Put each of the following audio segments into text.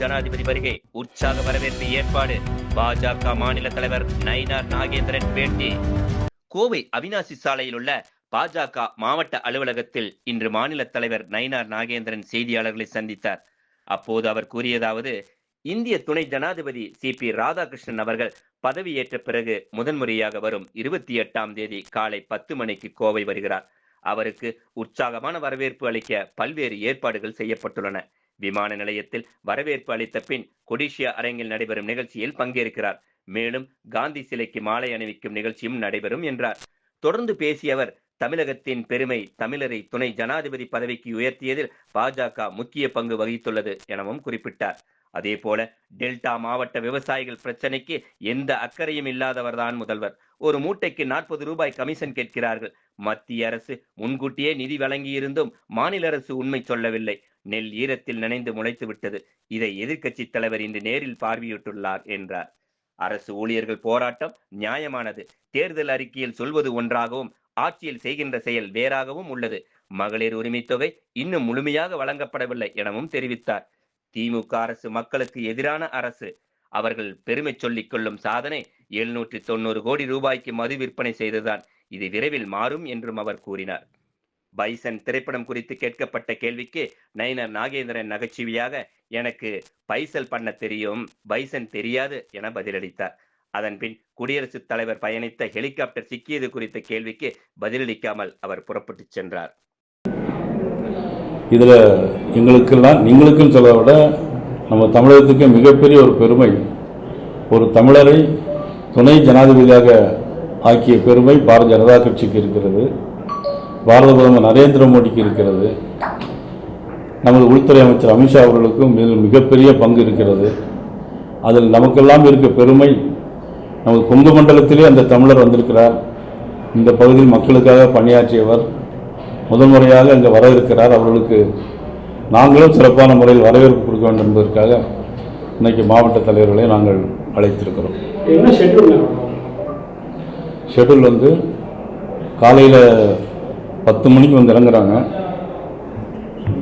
ஜனாதிபதி வருகை. உற்சாக வரவேற்பு ஏற்பாடு. பாஜக மாநில தலைவர் நயினார் நாகேந்திரன் பேட்டி. கோவை அவினாசி சாலையில் உள்ள பாஜக மாவட்ட அலுவலகத்தில் இன்று மாநில தலைவர் நயினார் நாகேந்திரன் செய்தியாளர்களை சந்தித்தார். அப்போது அவர் கூறியதாவது இந்திய துணை ஜனாதிபதி சி. பி. ராதாகிருஷ்ணன் அவர்கள் பதவியேற்ற பிறகு முதன்முறையாக வரும் இருபத்தி எட்டாம் தேதி காலை பத்து மணிக்கு கோவை வருகிறார். அவருக்கு உற்சாகமான வரவேற்பு அளிக்க பல்வேறு ஏற்பாடுகள் செய்யப்பட்டுள்ளன. விமான நிலையத்தில் வரவேற்பு அளித்த பின் கொடிஷியா அரங்கில் நடைபெறும் நிகழ்ச்சியில் பங்கேற்கிறார். மேலும் காந்தி சிலைக்கு மாலை அணிவிக்கும் நிகழ்ச்சியும் நடைபெறும் என்றார். தொடர்ந்து பேசிய அவர் தமிழகத்தின் பெருமை தமிழரை துணை ஜனாதிபதி பதவிக்கு உயர்த்தியதில் பாஜக முக்கிய பங்கு வகித்துள்ளது எனவும் குறிப்பிட்டார். அதே போல டெல்டா மாவட்ட விவசாயிகள் பிரச்சனைக்கு எந்த அக்கறையும் இல்லாதவர்தான் முதல்வர். ஒரு மூட்டைக்கு நாற்பது ரூபாய் கமிஷன் கேட்கிறார்கள். மத்திய அரசு முன்கூட்டியே நிதி வழங்கியிருந்தும் மாநில அரசு உண்மை சொல்லவில்லை. நெல் ஈரத்தில் நினைந்து முளைத்து விட்டது. இதை எதிர்க்கட்சி தலைவர் இன்று நேரில் பார்வையிட்டுள்ளார் என்றார். அரசு ஊழியர்கள் போராட்டம் நியாயமானது. தேர்தல் அறிக்கையில் சொல்வது ஒன்றாகவும் ஆட்சியில் செய்கின்ற செயல் வேறாகவும் உள்ளது. மகளிர் உரிமை தொகை இன்னும் முழுமையாக வழங்கப்படவில்லை எனவும் தெரிவித்தார். திமுக அரசு மக்களுக்கு எதிரான அரசு. அவர்கள் பெருமை சொல்லிக் கொள்ளும் சாதனை எழுநூற்றி தொண்ணூறு கோடி ரூபாய்க்கு மது விற்பனை செய்ததுதான் இது விரைவில் மாறும் என்றும் அவர் கூறினார். பைசன் திரைப்படம் குறித்து கேட்கப்பட்ட கேள்விக்கு நயினர் நாகேந்திரன் நகைச்சுவையாக எனக்கு பைசல் பண்ண தெரியும் பைசன் தெரியாது என பதிலளித்தார். அதன்பின் குடியரசுத் தலைவர் பயணித்த ஹெலிகாப்டர் சிக்கியது குறித்த கேள்விக்கு பதிலளிக்காமல் அவர் புறப்பட்டுச் சென்றார். இதில் எங்களுக்கெல்லாம் நீங்களுக்கும் சொல்ல விட நம்ம தமிழகத்துக்கு மிகப்பெரிய ஒரு பெருமை ஒரு தமிழரை துணை ஜனாதிபதியாக ஆக்கிய பெருமை பாரதிய ஜனதா கட்சிக்கு இருக்கிறது. பாரத பிரதமர் நரேந்திர மோடிக்கு இருக்கிறது. நமது உள்துறை அமைச்சர் அமித்ஷா அவர்களுக்கும் இதில் மிகப்பெரிய பங்கு இருக்கிறது. அதில் நமக்கெல்லாம் இருக்க பெருமை நமது கொங்கு மண்டலத்திலே அந்த தமிழர் வந்திருக்கிறார். இந்த பகுதியில் மக்களுக்காக பணியாற்றியவர் முதல் முறையாக இங்கே வர இருக்கிறார். அவர்களுக்கு நாங்களும் சிறப்பான முறையில் வரவேற்பு கொடுக்க வேண்டும் என்பதற்காக இன்னைக்கு மாவட்ட தலைவர்களை நாங்கள் அழைத்திருக்கிறோம். ஷெட்யூல் வந்து காலையில் பத்து மணிக்கு வந்து இறங்குறாங்க.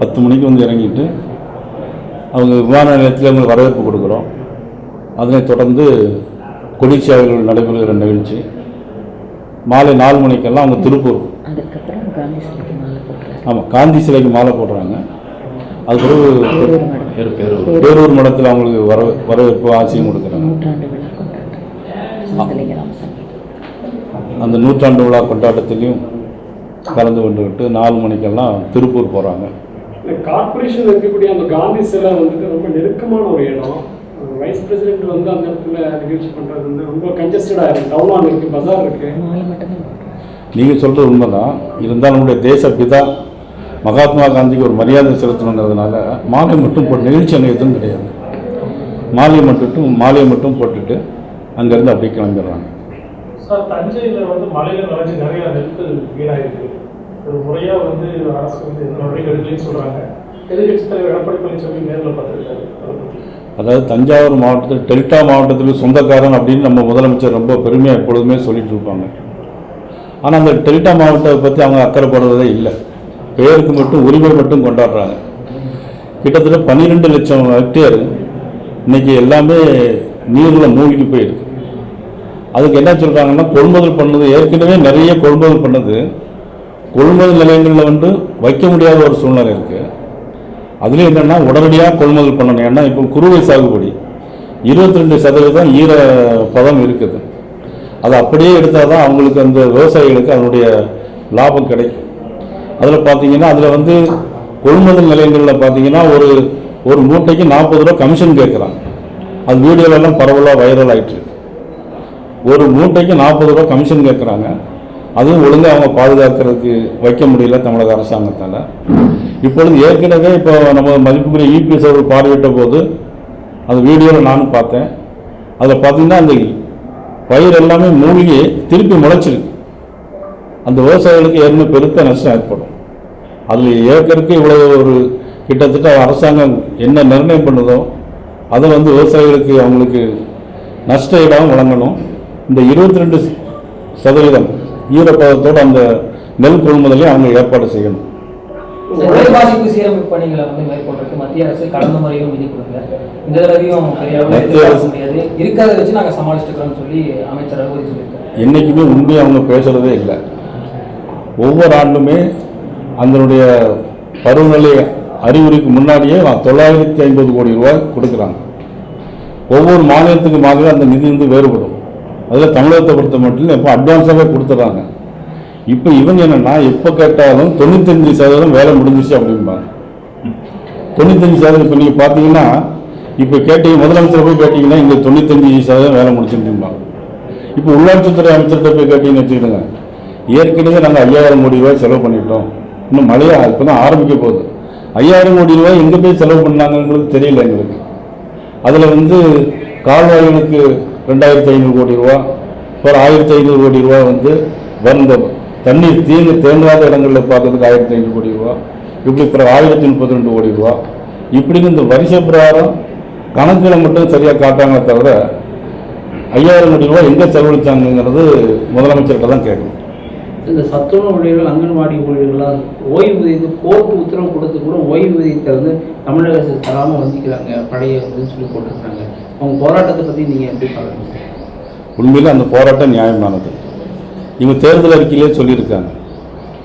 பத்து மணிக்கு வந்து இறங்கிட்டு அவங்க விமான நிலையத்தில் அவங்களுக்கு வரவேற்பு கொடுக்குறோம். அதனைத் தொடர்ந்து கொடிச்சியாவில் நடைபெறுகிற நிகழ்ச்சி. மாலை நாலு மணிக்கெல்லாம் அவங்க திருப்பூர். ஆமாம் காந்தி சிலைக்கு மாலை போடுறாங்க. அது பிறகு பேரூர் பேரூர் மடத்தில் அவங்களுக்கு வர வரவேற்பு ஆசையும் கொடுக்குறாங்க. அந்த நூற்றாண்டு விழா கொண்டாட்டத்திலையும் கலந்து கொண்டுகிட்டு நாலு மணிக்கெல்லாம் திருப்பூர் போகிறாங்க கார்பரேஷன் இருக்கக்கூடிய அந்த காந்தி சிலை வந்துட்டு ரொம்ப நெருக்கமான ஒரு இடம். வைஸ் பிரசிடென்ட் வந்து அந்த இடத்துல நிகழ்ச்சி பண்றது வந்து ரொம்ப கன்ஜஸ்டடா இருக்கு. டவுன் இருக்கு பஜார் இருக்கு. மாலை மட்டும்தான் போடுறாரு நீங்கள் சொல்கிறது உண்மைதான். இருந்தாலும் நம்முடைய தேச பிதா மகாத்மா காந்திக்கு ஒரு மரியாதை செலுத்தணுங்கிறதுனால மாலை மட்டும் போட்டு நிகழ்ச்சி அங்கே எதுவும் கிடையாது. மாலை மட்டும் மாலையை மட்டும் போட்டுட்டு அங்கேருந்து அப்படியே கிளம்பிடுறாங்க. சார் தஞ்சையில் வந்து மலையில் நனைஞ்சு நிறைய நெற்கள் வீணாயிருக்கு. ஒரு முறையாக வந்து அரசு வந்து எந்த நடவடிக்கை எடுக்கலன்னு சொல்கிறாங்க எதிர்கட்சி தலைவர் எடப்பாடி பழனிசாமி நேரில் பார்த்துருக்காரு. அதாவது தஞ்சாவூர் மாவட்டத்தில் டெல்டா மாவட்டத்தில் சொந்தக்காரன் அப்படின்னு நம்ம முதலமைச்சர் ரொம்ப பெருமையாக எப்பொழுதுமே சொல்லிட்டு இருப்பாங்க. ஆனால் அந்த டெல்டா மாவட்டத்தை பற்றி அவங்க அக்கறைப்படுறதே இல்லை. பெயருக்கு மட்டும் உரிமை மட்டும் கொண்டாடுறாங்க. கிட்டத்தட்ட பன்னிரெண்டு லட்சம் ஹெக்டேர் இன்றைக்கி எல்லாமே நீரில் மூழ்கி போயிருக்கு. அதுக்கு என்ன சொல்கிறாங்கன்னா கொள்முதல் பண்ணது ஏற்கனவே நிறைய கொள்முதல் பண்ணது. கொள்முதல் நிலையங்களில் வந்து வைக்க முடியாத ஒரு சூழ்நிலை இருக்குது அதுலேயும் என்னென்னா உடனடியாக கொள்முதல் பண்ணணும். ஏன்னா இப்போ குறுவை சாகுபடி. இருபத்தி ரெண்டு சதவீதம் ஈர பதம் இருக்குது. அது அப்படியே எடுத்தால் தான் அவங்களுக்கு அந்த விவசாயிகளுக்கு அதனுடைய லாபம் கிடைக்கும். அதில் பார்த்தீங்கன்னா அதில் வந்து கொள்முதல் நிலையங்களில் பார்த்தீங்கன்னா ஒரு ஒரு மூட்டைக்கு நாற்பது ரூபா கமிஷன் கேட்குறாங்க அது வீடியோலெல்லாம் பரவலாக வைரல் ஆயிட்டு இருக்கு. ஒரு மூட்டைக்கு நாற்பது ரூபா கமிஷன் கேட்குறாங்க அதுவும் ஒழுங்காக அவங்க பாதுகாக்கிறதுக்கு வைக்க முடியல தமிழக அரசாங்கத்தால். இப்பொழுது ஏற்கனவே இப்போ நம்ம மதிப்புக்குரிய இபிஎஸ் அவர்கள் பார்வையிட்ட போது அந்த வீடியோவில் நானும் பார்த்தேன். அதில் பார்த்தீங்கன்னா அந்த பயிர் எல்லாமே மூழ்கி திருப்பி முளைச்சிருக்கு. அந்த விவசாயிகளுக்கு ஏற்கனவே பெருத்த நஷ்டம் ஏற்படும். அதில் ஏக்கருக்கு இவ்வளவு ஒரு கிட்டத்தட்ட அரசாங்கம் என்ன நிர்ணயம் பண்ணுதோ அதை வந்து விவசாயிகளுக்கு அவங்களுக்கு நஷ்ட ஈடாகவும் வழங்கணும். இந்த இருபத்தி ரெண்டு சதவீதம் ஈரப்பதத்தோடு அந்த நெல் கொள்முதலையும் அவங்க ஏற்பாடு செய்யணும். பாதிப்பு சீரமைப்பு பணிகளை வந்து மேற்கொண்டிருக்கு மத்திய மத்திய அரசு கடந்த முறையும் விதி கொடுங்க இந்த தடவையும் பெரிய அளவில் மத்திய எதிர்பார்க்க அரசு- முடியாது. இருக்கிறத வச்சு நாங்கள் சமாளிச்சுக்கிறோம்னு சொல்லி அமைச்சர் என்றைக்குமே உண்மையை அவங்க பேசுகிறதே இல்லை. ஒவ்வொரு ஆண்டுமே அதனுடைய பருவநிலை அறிகுறிக்கு முன்னாடியே தொள்ளாயிரத்தி ஐம்பது கோடி ரூபாய் கொடுக்குறாங்க. ஒவ்வொரு மாநிலத்துக்கு மாநிலம் அந்த நிதி வந்து வேறுபடும். அதில் தமிழகத்தை பொறுத்த மட்டும் இப்போ அட்வான்ஸாகவே கொடுத்துட்றாங்க இப்போ இவங்க என்னென்னா எப்போ கேட்டாலும் தொண்ணூத்தஞ்சு சதவீதம் வேலை முடிஞ்சிச்சு அப்படிம்பாங்க. தொண்ணூத்தஞ்சு சதவீதம் இப்போ நீங்கள் பார்த்தீங்கன்னா இப்போ கேட்டீங்க முதலமைச்சர் போய் கேட்டிங்கன்னா இங்கே தொண்ணூத்தஞ்சு சதவீதம் வேலை முடிச்சுருப்பாங்க இப்போ உள்ளாட்சித்துறை அமைச்சர்கிட்ட போய் கேட்டிங்கன்னு வச்சுக்கிடுங்க ஏற்கனவே நாங்கள் ஐயாயிரம் கோடி ரூபாய் செலவு பண்ணிட்டோம். இன்னும் மழையா இப்போ தான் ஆரம்பிக்க போகுது. ஐயாயிரம் கோடி ரூபாய் எங்கே போய் செலவு பண்ணாங்கன்றது தெரியல எங்களுக்கு. அதில் வந்து கால்வாய்களுக்கு ரெண்டாயிரத்தி ஐநூறு கோடி ரூபா ஒரு ஆயிரத்தி ஐநூறு கோடி ரூபா வந்து வந்த தண்ணீர் தீங்கு தேங்காத இடங்களில் பார்க்கறதுக்கு ஆயிரத்தி ஐநூறு கோடி ரூபா இப்படி பிறகு ஆயிரத்தி முப்பத்தி ரெண்டு கோடி ரூபா. இப்படின்னு இந்த வரிசை பிரகாரம் கணக்கில் மட்டும் சரியாக காட்டாங்களே தவிர ஐயாயிரம் கோடி ரூபாய் எங்கே செலவழிச்சாங்கங்கிறது முதலமைச்சர்கிட்ட தான் கேட்கணும். இந்த சத்துணவு ஊழியர்கள் அங்கன்வாடி ஊழியர்கள்லாம் ஓய்வூதியத்து கோர்ட்டு உத்தரவு கொடுத்து கூட ஓய்வூதியத்தை வந்து தமிழக அரசு தராமல் வந்திக்கிறாங்க பழைய இதுன்னு சொல்லி போட்டிருக்காங்க. அவங்க போராட்டத்தை பற்றி நீங்கள் எப்படி பார்க்குறீங்க? உண்மையில் அந்த போராட்டம் நியாயமானது. இவங்க தேர்தல் அறிக்கையிலே சொல்லியிருக்காங்க.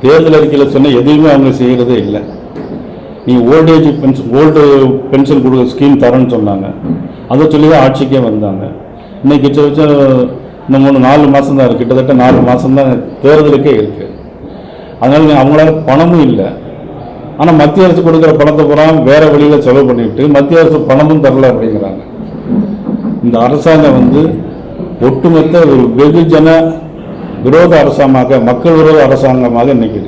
தேர்தல் அறிக்கையில் சொன்ன எதையுமே அவங்க செய்கிறதே இல்லை. நீங்கள் old age pension old pension கொடுக்க ஸ்கீம் தரேன்னு சொன்னாங்க. அதை சொல்லி தான் ஆட்சிக்கே வந்தாங்க. இன்னைக்கு கிட்ட இந்த மூணு நாலு மாதம் தான் இருக்குது கிட்டத்தட்ட நாலு மாதம் தான் தேர்தலுக்கே இருக்குது அதனால அவங்களால பணமும் இல்லை. ஆனால் மத்திய அரசு கொடுக்குற பணத்தை பூரா வேறு வழியில் செலவு பண்ணிட்டு மத்திய அரசு பணமும் தரல அப்படிங்கிறாங்க. இந்த அரசாங்கம் வந்து ஒட்டுமொத்த ஒரு வெகுஜன விரோத அரசாங்கமாக மக்கள் விரோத அரசாங்கமாக இன்னைக்கு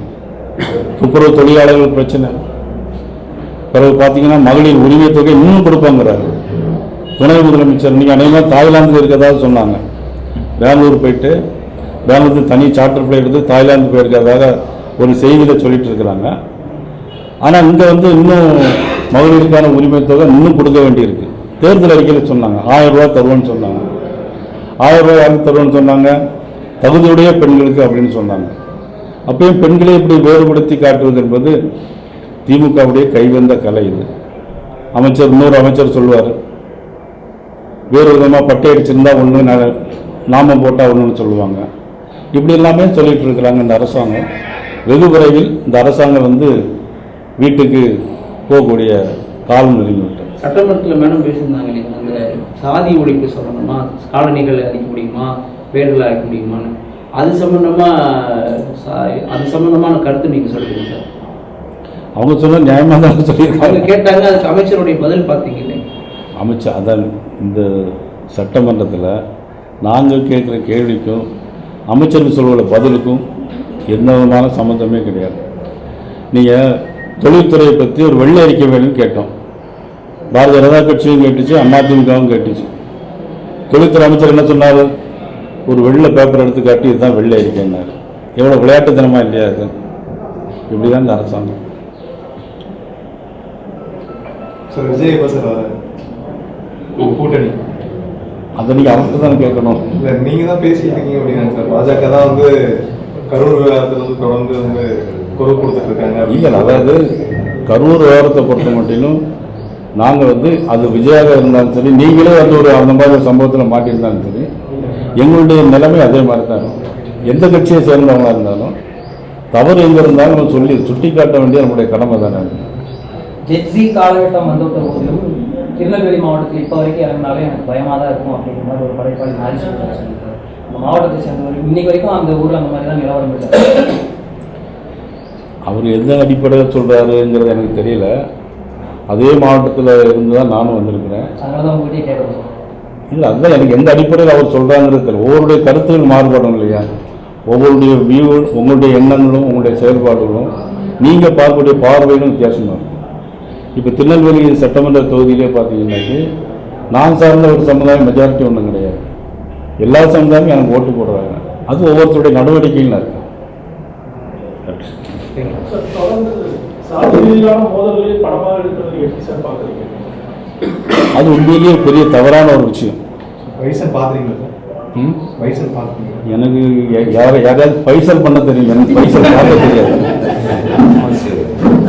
துப்புரவு தொழிலாளர்கள் பிரச்சனை. பிறகு பார்த்தீங்கன்னா மகளிர் உரிமை தொகை இன்னும் கொடுப்பாங்கிறாரு. துணை முதலமைச்சர் இன்னைக்கு அநேகமாக தாய்லாந்து இருக்கதா சொன்னாங்க. பெங்களூர் போயிட்டு பெங்களூர் தனி சார்ட்டர் ஃப்ளைட் எடுத்து தாய்லாந்து போயிருக்கிறதாக ஒரு செய்தியில் சொல்லிட்டு இருக்கிறாங்க. ஆனால் இங்கே வந்து இன்னும் மகளிருக்கான உரிமை தொகை இன்னும் கொடுக்க வேண்டியிருக்கு. தேர்தல் அறிக்கையில் சொன்னாங்க. ஆயிரம் ரூபா தருவோன்னு சொன்னாங்க. ஆயிரம் ரூபாய் யாருக்கு தருவோன்னு சொன்னாங்க? தகுதியுடைய பெண்களுக்கு அப்படின்னு சொன்னாங்க. அப்பயும் பெண்களை இப்படி வேறுபடுத்தி காட்டுவது என்பது திமுகவுடைய கைவந்த கலை இது. அமைச்சர் இன்னொரு அமைச்சர் சொல்லுவார். வேறு விதமாக பட்டை அடிச்சிருந்தா ஒன்று நாமம் போட்டால் ஒன்றுன்னு சொல்லுவாங்க. இப்படி எல்லாமே சொல்லிகிட்டு இருக்கிறாங்க இந்த அரசாங்கம். வெகு விரைவில் இந்த அரசாங்கம் வந்து வீட்டுக்கு போகக்கூடிய காலம் நெருங்கிவிட்டது சட்டமன்றத்தில் மேடம் பேசியிருந்தாங்க இல்லைங்க அந்த சாதி ஒழிப்பு சொல்லணுமா காலனிகள் அழிக்க முடியுமா வேர்களை அழிக்க முடியுமான்னு. அது சம்பந்தமா சா- அது சம்பந்தமான கருத்து நீங்கள் சொல்லுங்க சார். அவங்க சொன்ன நியாயமாக தான் அவங்க சொல்லியிருக்காங்க. கேட்டாங்க அதுக்கு அமைச்சருடைய பதில் பார்த்தீங்க இல்லைங்க அமைச்சர் அதான் இந்த சட்டமன்றத்தில் நாங்கள் கேட்குற கேள்விக்கும் அமைச்சர்கள் சொல்கிற பதிலுக்கும் எந்த விதமான சம்மந்தமே கிடையாது. நீங்கள் தொழில்துறையை பற்றி ஒரு வெள்ளை அறிக்கை வேணும்னு கேட்டோம். பாரதிய ஜனதா கட்சியும் கேட்டுச்சு அதிமுகவும் கேட்டுச்சு. தொழில்துறை அமைச்சர் என்ன சொன்னார்? ஒரு வெள்ளை பேப்பர் எடுத்து காட்டி இதுதான் வெள்ளை அறிக்கைன்னாரு எவ்வளோ விளையாட்டுத்தனமா இல்லையா இது இப்படி தான் இந்த அரசாங்கம். கூட்டணி. அதை நீங்கள் அவர்கிட்ட தான் கேட்கணும். இல்லை நீங்கள் தான் பேசிட்டு இருக்கீங்க அப்படின்னா சார் பாஜக தான் வந்து கரூர் விவகாரத்தில் வந்து தொடர்ந்து வந்து குரல் கொடுத்துட்டு இருக்காங்க. இல்லை அதாவது கரூர் விவரத்தை பொறுத்த மட்டிலும் நாங்கள் வந்து அது விஜயாக இருந்தாலும் சரி நீங்களே வந்து ஒரு அந்த மாதிரி ஒரு சம்பவத்தில் மாட்டியிருந்தாலும் சரி எங்களுடைய நிலைமை அதே மாதிரி தான் இருக்கும். எந்த கட்சியை சேர்ந்தவங்களா இருந்தாலும் தவறு எங்கே இருந்தாலும் நம்ம சொல்லி சுட்டி காட்ட வேண்டிய நம்முடைய கடமை தானே ஜெட்ஸி காலகட்டம் வந்துவிட்ட போதிலும் திருநெல்வேலி மாவட்டத்தில் இப்போ வரைக்கும் இறங்கினாலே எனக்கு பயமாக தான் இருக்கும் அப்படிங்கிற மாதிரி ஒரு படைப்பாளி மாறி சொல்லியிருக்காரு அந்த மாவட்டத்தை சேர்ந்தவர் இன்னைக்கு வரைக்கும் அந்த ஊரில் அந்த மாதிரி தான் நிலவரம் அவர் எந்த அடிப்படையில் சொல்கிறாருங்கிறது எனக்கு தெரியல. அதே மாவட்டத்தில் இருந்து தான் நானும் வந்திருக்கிறேன். இல்லை அதுதான் எனக்கு எந்த அடிப்படையில் அவர் சொல்கிறாங்கிறது தெரியல. ஒவ்வொருடைய கருத்துகள் மாறுபடும் இல்லையா? ஒவ்வொருடைய வியூ உங்களுடைய எண்ணங்களும் உங்களுடைய செயல்பாடுகளும் நீங்கள் பார்க்கக்கூடிய பார்வையிலும் வித்தியாசமாக இருக்கும். இப்போ திருநெல்வேலி சட்டமன்ற தொகுதியிலே பார்த்தீங்கன்னாக்கி நான் சார்ந்த ஒரு சமுதாயம் மெஜாரிட்டி ஒன்றும் கிடையாது. எல்லா சமுதாயமும் எனக்கு ஓட்டு போடுறாங்க. அது ஒவ்வொருத்தருடைய நடவடிக்கையில் இருக்கு சார், தொடர்ந்து சாதி ரீதியிலான மோதல்களை படமாக எடுக்கிறது எப்படி சார் பார்க்குறீங்க. அது உண்மையிலேயே பெரிய தவறான ஒரு விஷயம். வயசன் பார்க்குறீங்களா? வயசன் பார்க்குறீங்க எனக்கு யார யாரையாவது பைசல் பண்ண தெரியும் எனக்கு பைசல் பார்க்க தெரியாது.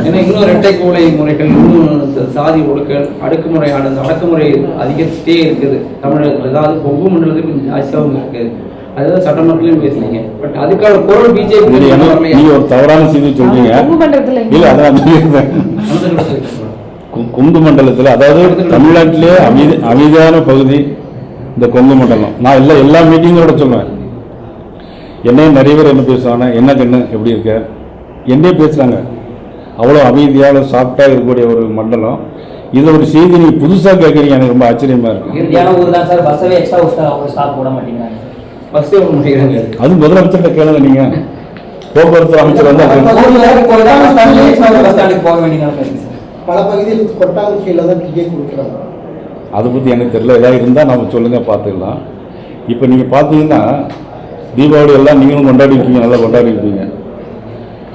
ஏன்னா இன்னும் இரட்டை கோலை முறைகள் இன்னும் சாதி ஒடுக்கல் அடக்குமுறை அந்த அடக்குமுறை அதிகரிச்சுட்டே இருக்குது தமிழகத்தில். அதாவது கொங்கு மண்டலத்தில் கொஞ்சம் ஜாஸ்தியாகவும் இருக்குது. அதுதான் சட்டமன்றத்திலையும் பேசுனீங்க. பட் அதுக்கான பிஜேபி என்ன- நீங்க ஒரு தவறான செய்தி சொல்றீங்க. இல்ல அதான் கொங்கு மண்டலத்தில் அதாவது தமிழ்நாட்டிலே அமைதி அமைதியான பகுதி இந்த கொங்கு மண்டலம். நான் எல்லா எல்லா மீட்டிங்கோட சொல்லுவேன். என்னையும் நிறைய பேர் என்ன பேசுவாங்க என்ன கண்ணு? எப்படி இருக்க? என்னையே பேசுகிறாங்க அவ்வளோ அமைதியாக சாஃப்டாக இருக்கக்கூடிய ஒரு மண்டலம். இதை ஒரு செய்தி நீங்கள் புதுசாக கேட்குறீங்க எனக்கு ரொம்ப ஆச்சரியமாக இருக்கு. பஸ் அது முதலமைச்சர்கிட்ட கேளுங்க நீங்கள் போக்குவரத்து அமைச்சர் வந்து பல பகுதியில் கொட்டாங்குச்சியில் தான் டிக்கெட் கொடுக்குறாங்க. அதை பற்றி எனக்கு தெரியல. ஏதாவது இருந்தால் நம்ம சொல்லுங்கள் பார்த்துக்கலாம். இப்போ நீங்கள் பார்த்தீங்கன்னா தீபாவளி எல்லாம் நீங்களும் கொண்டாடி இருப்பீங்க நல்லா கொண்டாடி இருப்பீங்க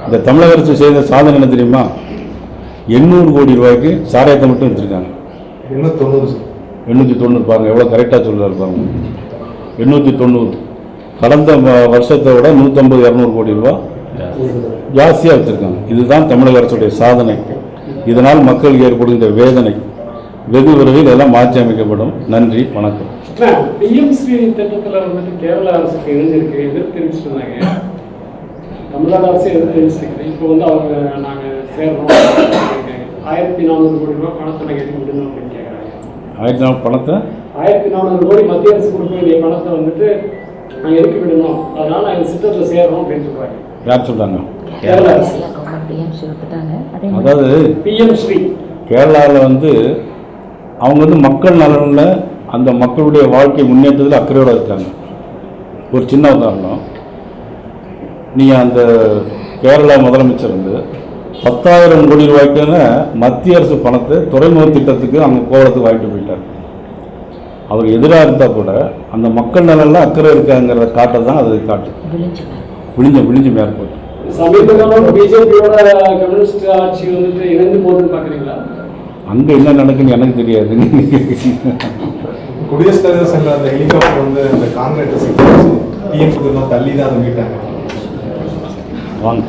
இந்த தமிழக அரசு செய்த சாதனை என்ன தெரியுமா? எண்ணூறு கோடி ரூபாய்க்கு சாராயத்தை மட்டும் எடுத்திருக்காங்க. இன்னும் தொண்ணூறு. எண்ணூற்றி தொண்ணூறு பாருங்க. எவ்வளோ கரெக்டாக சொல்கிறாரு பாருங்க. எண்ணூற்றி தொண்ணூறு. கடந்த வருஷத்தை விட நூற்றம்பது இரநூறு கோடி ரூபா ஜாஸ்தியாக வச்சுருக்காங்க. இதுதான் தமிழக அரசுடைய சாதனை. இதனால் மக்களுக்கு ஏற்படுகின்ற வேதனை. வெகு விரைவில் எல்லாம் மாற்றி அமைக்கப்படும். நன்றி வணக்கம். பிஎம்ஸ்ரீ திட்டத்துல வந்துட்டு கேரள அரசுக்கு இணைஞ்சிருக்கு. எதிர்ப்பு தெரிவிச்சுட்டு இருந்தாங்க தமிழ்நாடு அரசு எதிர்ப்பு தெரிவிச்சிருக்கு இப்போ வந்து அவங்க நாங்க சேர்றோம். ஆயிரத்தி நானூறு கோடி ரூபாய் பணத்தை நாங்கள் எதுக்கு விடணும் அப்படின்னு கேட்குறாங்க ஆயிரத்தி நாலு பணத்தை? ஆயிரத்தி நானூறு கோடி மத்திய அரசு கொடுக்க வேண்டிய பணத்தை வந்துட்டு நாங்கள் எதுக்கு விடணும் அதனால நாங்கள் திட்டத்தில் சேர்றோம் அப்படின்னு சொல்றாங்க. யார் சொல்கிறாங்க அதே மாதிரி அதாவது பிஎம் ஸ்ரீ. கேரளாவில் வந்து அவங்க வந்து மக்கள் நலனில் அந்த மக்களுடைய வாழ்க்கை முன்னேற்றத்தில் அக்கறையோடு இருக்காங்க. ஒரு சின்ன உதாரணம். நீங்கள் அந்த கேரளா முதலமைச்சர் வந்து பத்தாயிரம் கோடி ரூபாய்க்கான மத்திய அரசு பணத்தை துறைமுக திட்டத்துக்கு அவங்க கோவளத்துக்கு வாங்கிட்டு போயிட்டார். அவர் எதிராக இருந்தால் கூட அந்த மக்கள் நலனில் அக்கறை இருக்காங்கிறத காட்ட தான் அது காட்டு விழிஞ்சு விழிஞ்ச மேற்பட்டு சமீபகாலம் பிஜேபியோட கம்யூனிஸ்ட் ஆட்சி வந்துட்டு இணைந்து போகுதுன்னு பார்க்குறீங்களா? அங்கே என்ன நடக்குன்னு எனக்கு தெரியாது. குடியரசுத் தலைவர் சென்ற அந்த ஹெலிகாப்டர் வந்து அந்த காங்கிரீட் சிக்கிச்சு டிஎம் குதிரம் தள்ளி தான் அதை மீட்டாங்க. வாங்க.